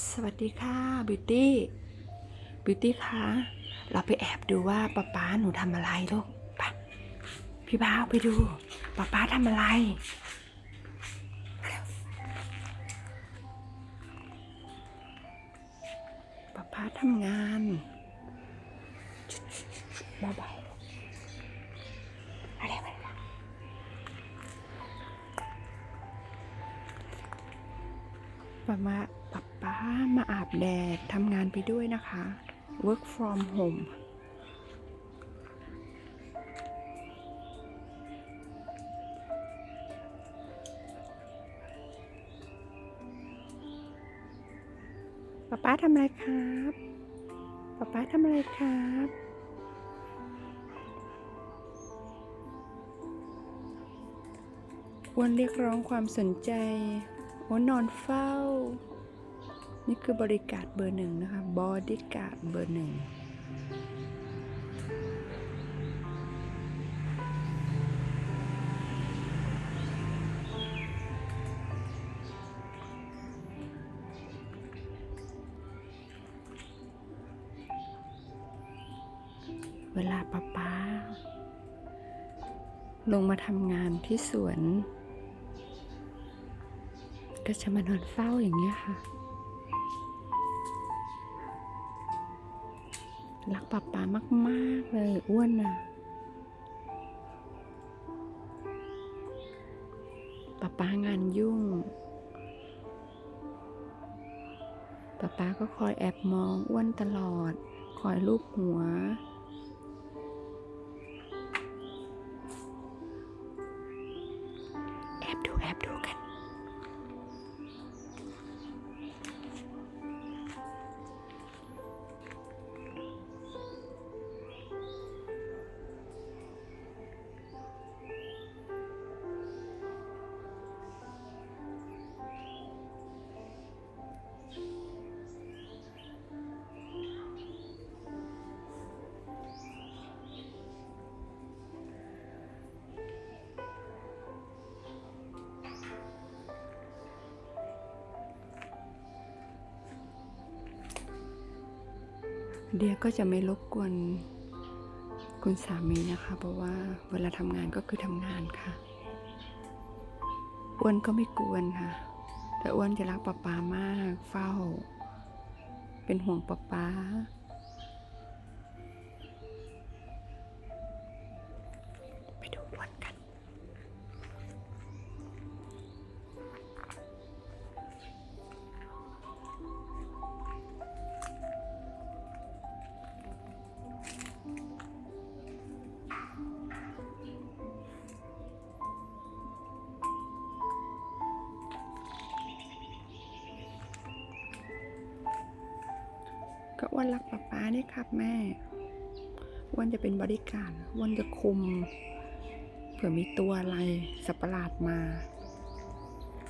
สวัสดีค่ะบิวตี้บิวตี้คะเราไปแอบดูว่าป๊าป๊าหนูทำอะไรลูกไปพี่บ้าไปดูป๊าป๊าทำอะไรป๊าป๊าทำงานเบาๆอะไรไปป๊ามา มาอาบแดดทำงานไปด้วยนะคะ work from home ป๊าป๊าทำอะไรครับป๊าป๊าทำอะไรครับอ้วนเรียกร้องความสนใจอ้วนนอนเฝ้า นี่คือบริการเบอร์หนึ่งนะคะบอดี้การ์ดเบอร์หนึ่งเวลาป้าป้า ลงมาทำงานที่สวน ก็จะมานอนเฝ้าอย่างเงี้ยค่ะ รักป๊าป๊ามากๆเลยอ้วนอะป๊าป๊างานยุ่งป๊าป๊าก็คอยแอบมองอ้วนตลอด คอยลูบหัว เดียก็จะไม่รบกวนคุณสามีนะคะ เพราะว่าเวลาทำงานก็คือทำงานค่ะอ้วนก็ไม่กวนค่ะ แต่อ้วนจะรักป๊าป๊ามาก เฝ้า เป็นห่วงป๊าป๊า ก็อ้วนรักป๊าป๊านี่ครับแม่อ้วนจะเป็นบริการอ้วนจะคุม เผื่อมีตัวอะไรสับประหลาดมา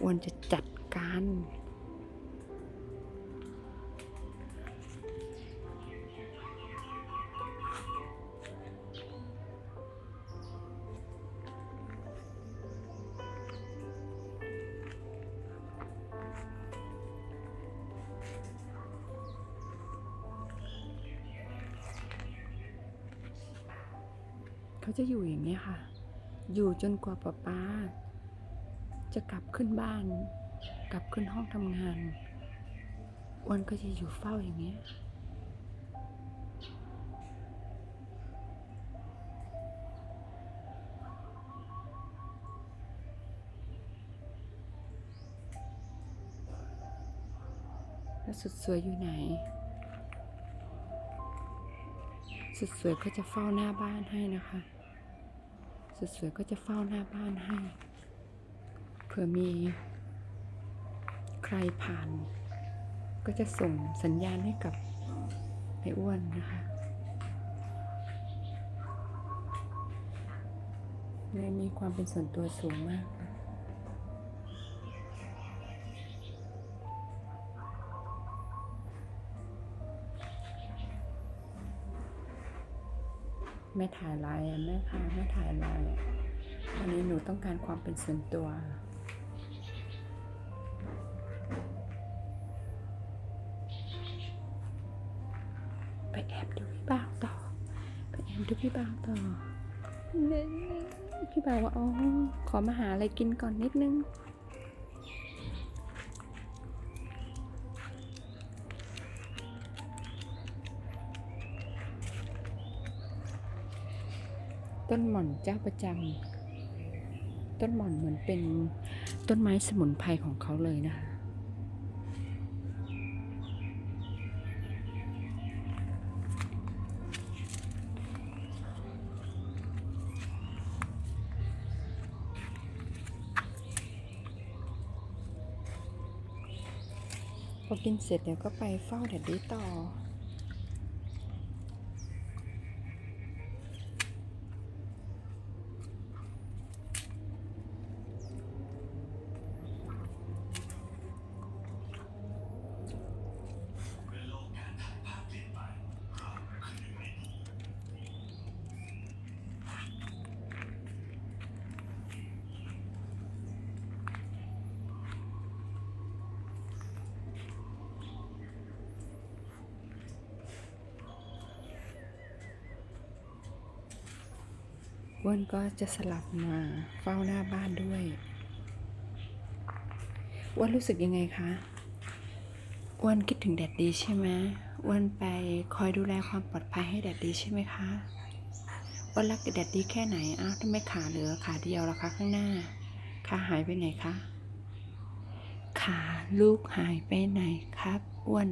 อ้วนจะจัดการ เขาจะอยู่อย่างนี้ยค่ะ อยู่จนกว่าป๊าป๊าจะกลับขึ้นบ้าน กลับขึ้นห้องทำงานอ้วันก็จะอยู่เฝ้าอย่างเงี้ยแล้วสุดสวยอยู่ไหน สุดสวยก็จะเฝ้าหน้าบ้านให้นะคะ สุดสวยก็จะเฝ้าหน้าบ้านให้ เผื่อมีใครผ่าน ก็จะส่งสัญญาณให้กับไอ้อ้วนนะคะเลยมีความเป็นส่วนตัวสูงมาก แม่ถ่ายไลน์แม่พาแม่ถ่ายไลน์อันนี้หนูต้องการความเป็นส่วนตัว ไปแอบดูพี่บ่าวต่อ ไปแอบดูพี่บ่าวต่อพี่บ่าวว่าอ๋อขอมาหาอะไรกินก่อนนิดนึง ต้นหม่อนเจ้าประจำต้นหม่อนเหมือนเป็นต้นไม้สมุนไพรของเขาเลยนะคะพอกินเสร็จเดี๋ยวก็ไปเฝ้าแดดดี้ต่อ อ้วนก็จะสลับมาเฝ้าหน้าบ้านด้วยอ้วนรู้สึกยังไงคะอ้วนคิดถึงแดดดีใช่ไหมอ้วนไปคอยดูแลความปลอดภัยให้แดดดีใช่ไหมคะอ้วนรักแดดดีแค่ไหนอ้าวทำไมขาเหลือขาเดียวล่ะคะข้างหน้าขาหายไปไหนคะขาลูกหายไปไหนครับอ้วน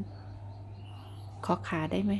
ขอขาได้ไหม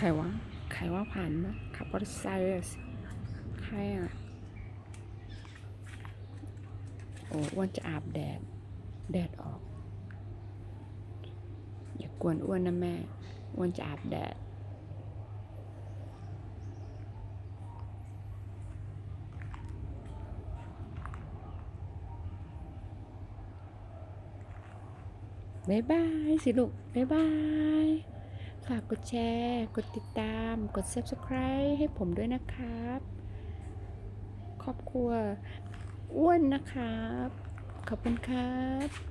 ครวะ ใครว่าผ่านมาขับมอเตอร์ไซค์อะสิใครอะ โอ้อ้วนจะอาบแดด แดดออก อย่ากวนอ้วนนะแม่อ้วนจะอาบแดดบ๊ายบายสิลูกบ๊ายบาย ฝากกดแชร์ กดติดตาม กด subscribe ให้ผมด้วยนะครับ ครอบครัวอ้วนนะครับ ขอบคุณครับ